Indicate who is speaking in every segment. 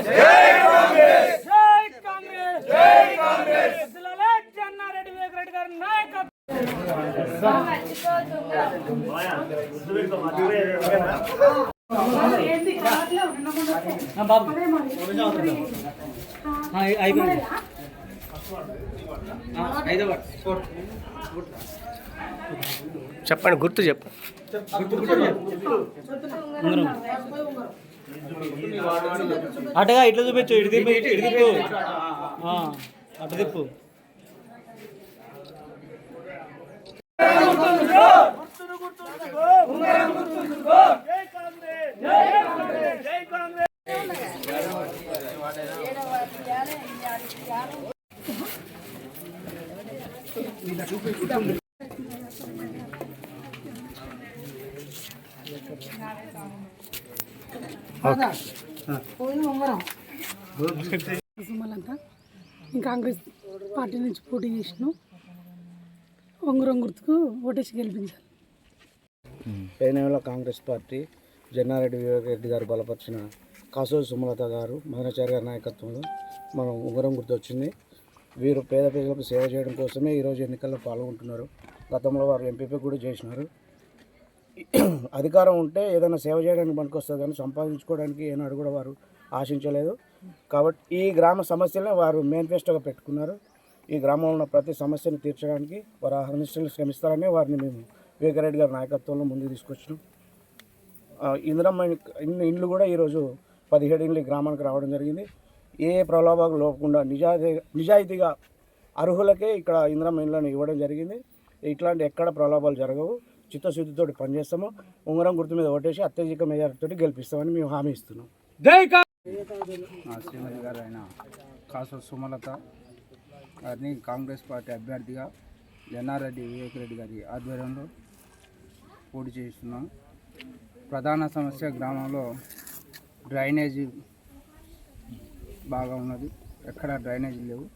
Speaker 1: జై కాంగ్రెస్ జై కాంగ్రెస్ జిల్లాలో చెన్నారెడ్డి వెంకరెడ్డి గారి నాయకత్వం
Speaker 2: చెప్పండి గుర్తు చెప్పు
Speaker 3: అటగా ఇట్లా చూపించు ఇటు తిప్పు ఇటు తిప్పు. అటు తిప్పు.
Speaker 1: జై కాంగ్రెస్
Speaker 4: నేను పార్టీ నుంచి పోటీ చేసినాం. ఉంగరం గుర్తుకు ఓటేసి గెలిపించాలి.
Speaker 5: పేనేల కాంగ్రెస్ పార్టీ జన్నారెడ్డి వివేక్ రెడ్డి గారు బలపరిచిన కాసోజు సుమలత గారు మదనాచారి గారి నాయకత్వంలో మనం ఉంగరం గుర్తొచ్చింది. వీరు పేద ప్రజలకు సేవ చేయడం కోసమే ఈరోజు ఎన్నికల్లో పాల్గొంటున్నారు. గతంలో వారు ఎంపీపీ కూడా చేసినారు. అధికారం ఉంటే ఏదైనా సేవ చేయడానికి పనికొస్తుంది కానీ సంపాదించుకోవడానికి ఏనాడు కూడా వారు ఆశించలేదు. కాబట్టి ఈ గ్రామ సమస్యలే వారు మేనిఫెస్టోగా పెట్టుకున్నారు. ఈ గ్రామంలో ఉన్న ప్రతి సమస్యను తీర్చడానికి వారు అహర్నిశలు శ్రమిస్తారని వారిని మేము వివేకరెడ్డి గారి నాయకత్వంలో ముందుకు తీసుకొచ్చినాం. ఇందిరమ్మ ఇన్ని ఇండ్లు కూడా ఈరోజు పదిహేడు ఇండ్లు గ్రామానికి రావడం జరిగింది. ఏ ప్రలోభాలు లోపకుండా నిజాయితీ నిజాయితీగా అర్హులకే ఇక్కడ ఇందిరమ్మ ఇండ్లను ఇవ్వడం జరిగింది. ఇట్లాంటి ఎక్కడ ప్రలోభాలు జరగవు. చిత్తశుద్ధితో పనిచేస్తాము ఉంగరం గుర్తు మీద ఓటేసి అత్యధిక మెజారిటీతో గెలిపిస్తామని మేము హామీ ఇస్తున్నాం.
Speaker 1: జై
Speaker 6: మా శ్రీమతి గారు అయిన కాసు సుమలత గారిని కాంగ్రెస్ పార్టీ అభ్యర్థిగా జన్నారెడ్డి వివేక్ రెడ్డి గారి ఆధ్వర్యంలో పోటీ చేస్తున్నాం ప్రధాన సమస్య గ్రామంలో డ్రైనేజీ బాగా ఉన్నది. ఎక్కడ డ్రైనేజీ లేవు.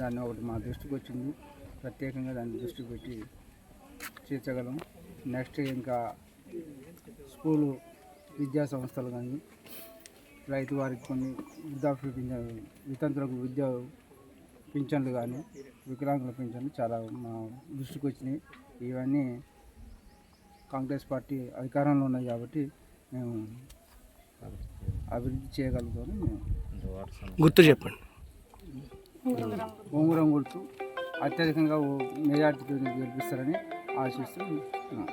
Speaker 6: దాన్ని ఒకటి మా దృష్టికి వచ్చింది. ప్రత్యేకంగా దాన్ని దృష్టికి పెట్టి తీర్చగలం నెక్స్ట్ ఇంకా స్కూలు విద్యా సంస్థలు కానీ రైతు వారికి కొన్ని వృద్ధాప్య పింఛన్ వితంతులకు విద్యా పింఛన్లు కానీ వికలాంగుల పింఛన్లు చాలా మా దృష్టికి వచ్చినాయి. ఇవన్నీ కాంగ్రెస్ పార్టీ అధికారంలో ఉన్నాయి కాబట్టి మేము అభివృద్ధి చేయగలుగుతామని మేము
Speaker 2: గుర్తు చెప్పండి.
Speaker 6: ఉంగరం గుర్తు అత్యధికంగా మెజార్టీతో గెలిపిస్తారని ఆశిస్తున్నాం